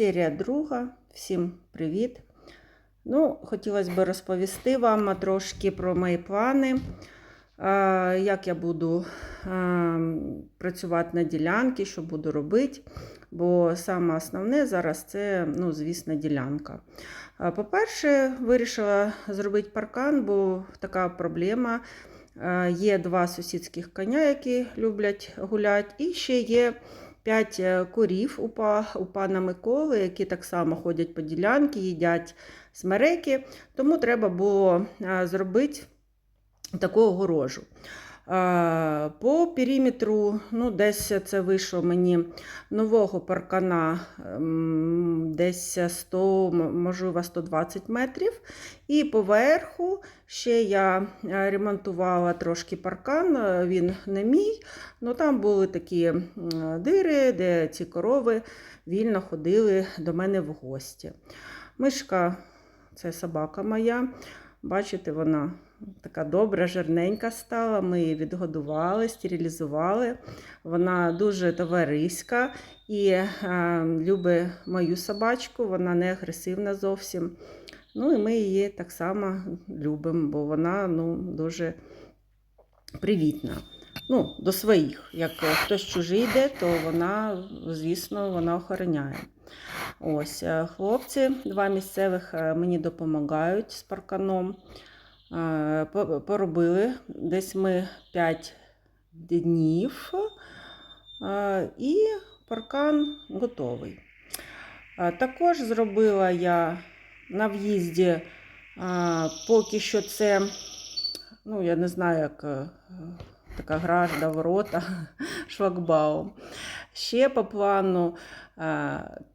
Серія друга. Всім привіт! Ну, хотілося б розповісти вам трошки про мої плани, як я буду працювати на ділянці, що буду робити. Бо саме основне зараз це, ну, звісно, ділянка. По-перше, вирішила зробити паркан, бо така проблема. Є два сусідських коня, які люблять гуляти, і ще є п'ять е, корів у, па, у пана Миколи, які так само ходять по ділянці, їдять смереки. Тому треба було е, зробити таку огорожу. Е, По периметру, ну, десь це вийшло мені нового паркана ем, десь 100, можливо, 120 метрів. І поверху ще я е, ремонтувала трошки паркан, е, він не мій, але там були такі дири, де ці корови вільно ходили до мене в гості. Мишка це собака моя. Бачите, вона така добра, жирненька стала. Ми її відгодували, стерилізували. Вона дуже товариська і е, любить мою собачку, вона не агресивна зовсім. Ну і ми її так само любимо, бо вона ну, дуже привітна. Ну, до своїх. Як хтось чужий йде, то вона, звісно, вона охороняє. Ось, е, хлопці, два місцевих е, мені допомагають з парканом. Е, по- Поробили десь ми 5 днів, е, і паркан готовий. Е, Також зробила я на в'їзді поки що це, ну, я не знаю, як така гражда, ворота, шлагбаум. Ще по плану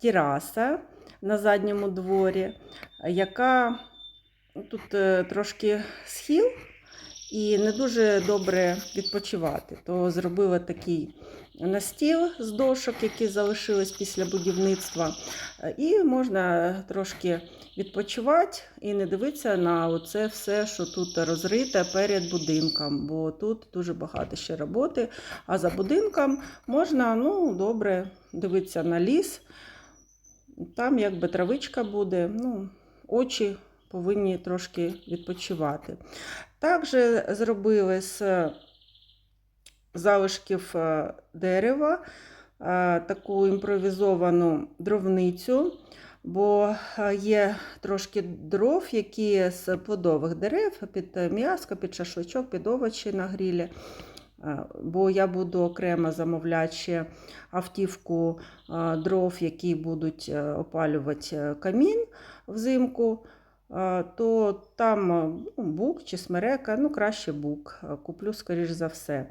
тераса на задньому дворі, яка тут е, трошки схил і не дуже добре відпочивати. То зробила такий настіл з дошок, які залишились після будівництва. Е, І можна трошки відпочивати і не дивитися на це все, що тут розрите перед будинком, бо тут дуже багато ще роботи. А за будинком можна ну, добре дивитися на ліс. Там якби травичка буде, ну, очі повинні трошки відпочивати. Також зробили з залишків е, дерева е, таку імпровізовану дровницю, бо е, є трошки дров, які з плодових дерев під м'яско, під шашличок, під овочі на грілі. Бо я буду окремо замовляти автівку дров, які будуть опалювати е, камін взимку, то там ну, бук чи смерека, ну краще бук, куплю, скоріш за все.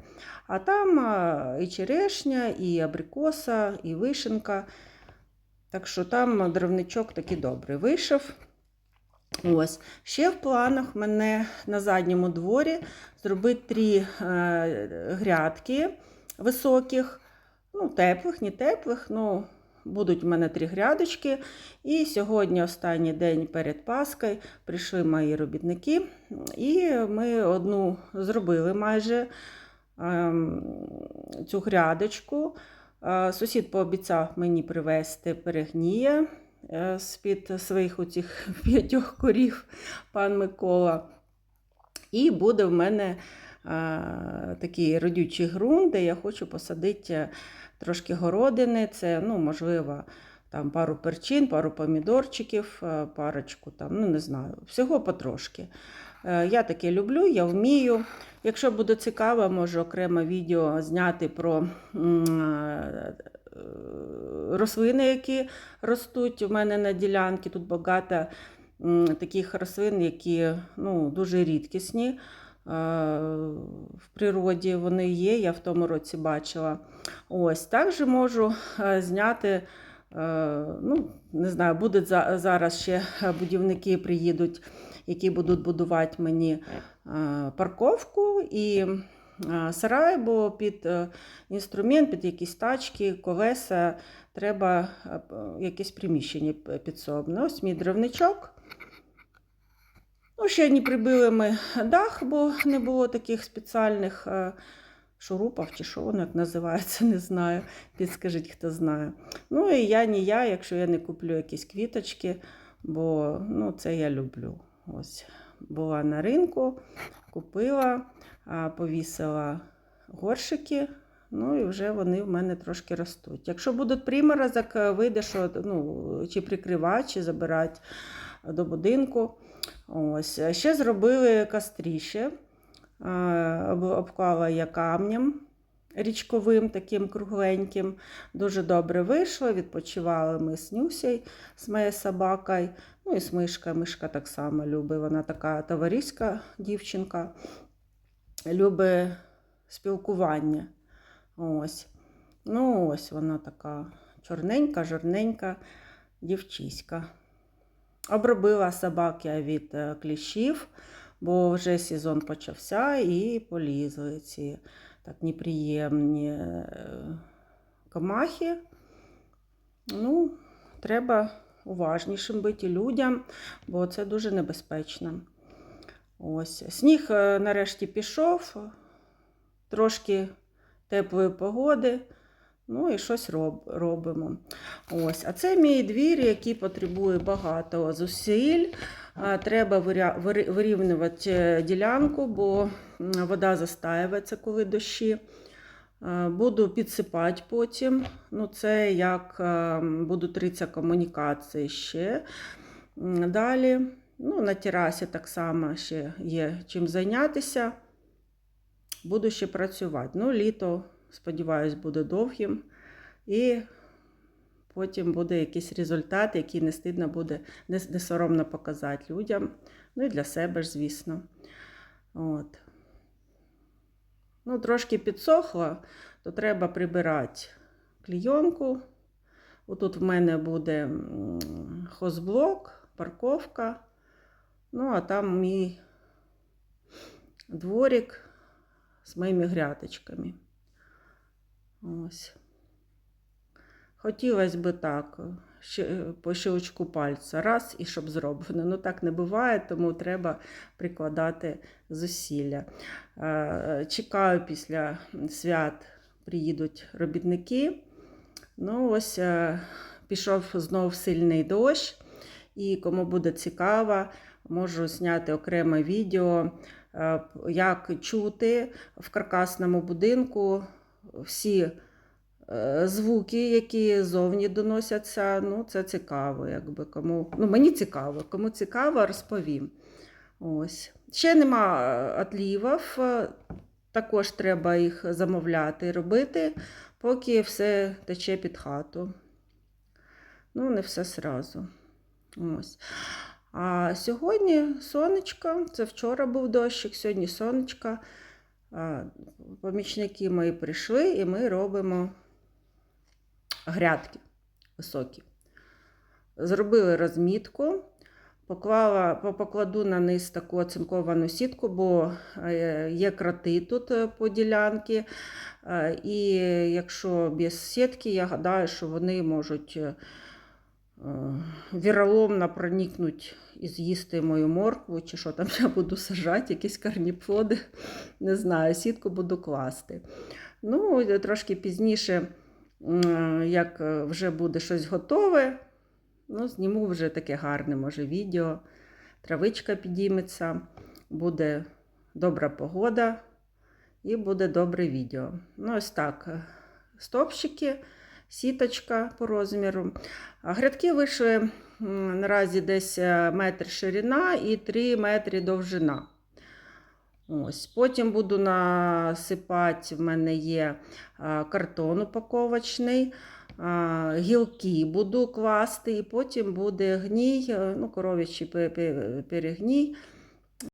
А там і черешня, і абрикоса, і вишенка. Так що там дровничок такий добрий вийшов. Ось. Ще в планах мене на задньому дворі зробити три е, грядки високих, ну, теплих, не теплих, ну, будуть в мене три грядочки. І сьогодні, останній день перед Паскою, прийшли мої робітники, і ми одну зробили майже ем, цю грядочку. Е, Сусід пообіцяв мені привезти перегнія е, з-під своїх оцих п'ятьох корів, пан Микола. І буде в мене е, такий родючий ґрунт, де я хочу посадити трошки городини. Це, ну, можливо, там пару перчин, пару помідорчиків, е, парочку, там, ну не знаю, всього потрошки. Е, Я таке люблю, я вмію. Якщо буде цікаво, можу окремо відео зняти про е, рослини, які ростуть у мене на ділянці. Тут багато таких рослин, які ну, дуже рідкісні. Е, В природі вони є, я в тому році бачила. Ось також можу е, зняти. е, Ну, не знаю, за- зараз ще будівники приїдуть, які будуть будувати мені парковку і сарай, бо під інструмент, під якісь тачки, колеса треба якесь приміщення підсобне. Ось мій дровничок. Ну, ще не прибили ми дах, бо не було таких спеціальних е, Шурупов чи що воно як називається, не знаю. Підскажіть, хто знає. Ну і я не я, якщо я не куплю якісь квіточки, бо ну, це я люблю. Ось була на ринку, купила, повісила горшики. Ну і вже вони в мене трошки ростуть. Якщо будуть приморозок, е, вийде, що ну, чи прикривати, чи забирати до будинку. Ось. Ще зробили кастріще, Е, обклала я камнем річковим, таким кругленьким. Дуже добре вийшло. Відпочивали ми з Нюсей, з моєю собакою. Ну і з мишкою. Мишка так само любить. Вона така товариська дівчинка. Любить спілкування. Ось. Ну, ось вона така чорненька, жирненька дівчиська. Обробила собаки від е, кліщів, бо вже сезон почався і полізли ці так неприємні е, комахи. Ну, треба уважнішим бути людям, бо це дуже небезпечно. Ось. Сніг е, нарешті пішов, трошки теплої погоди. Ну і щось роб, робимо. Ось. А це мій двір, який потребує багато зусиль. Треба вирівнювати е, ділянку, бо вода застаюється, коли дощі. Буду підсипати потім. Ну, це як е, будуть ритися комунікації ще. Далі. Ну, на терасі так само ще є чим зайнятися. Буду ще працювати. Ну, літо, сподіваюсь, буде довгим. І потім буде якийсь результат, який не стидно буде, не, не соромно показати людям. Ну і для себе ж, звісно. От. Ну, трошки підсохло, то треба прибирати клійонку. Отут в мене буде хозблок, парковка. Ну, а там мій дворик з моїми грядочками. Ось. Хотілося б так, по щелчку пальця, раз і щоб зроблено. Ну так не буває, тому треба прикладати зусилля. Е, Чекаю після свят, приїдуть робітники. Ну, ось е, пішов знов сильний дощ, і кому буде цікаво, можу зняти окреме відео, е, як чути в каркасному будинку всі е, звуки, які зовні доносяться. Ну, це цікаво, якби кому. Ну, мені цікаво, кому цікаво, розповім. Ось. Ще нема е, отлівів, е, також треба їх замовляти робити, поки все тече під хату. Ну, не все сразу. Ось. А сьогодні сонечко, це вчора був дощик, сьогодні сонечко. Помічники мої прийшли і ми робимо грядки високі. Зробили розмітку, поклала, покладу на низ таку оцинковану сітку, бо е, є кроти тут е, по ділянці. Е, І якщо без сітки, я гадаю, що вони можуть віроломно проникнути і з'їсти мою моркву, чи що там я буду сажати, якісь корніплоди. Не знаю, сітку буду класти. Ну, трошки пізніше, як е, вже буде щось готове, ну, зніму вже таке гарне, може, відео. Травичка підійметься, буде добра погода і буде добре відео. Ну, ось так. е, Стопчики, сіточка по розміру. Грядки вийшли наразі десь е, метр ширина і 3 метри довжина. Ось. Потім буду насипати, в мене є картон упаковочний, гілки буду класти, і потім буде гній, е, ну, коров'ячий пе- пе- перегній.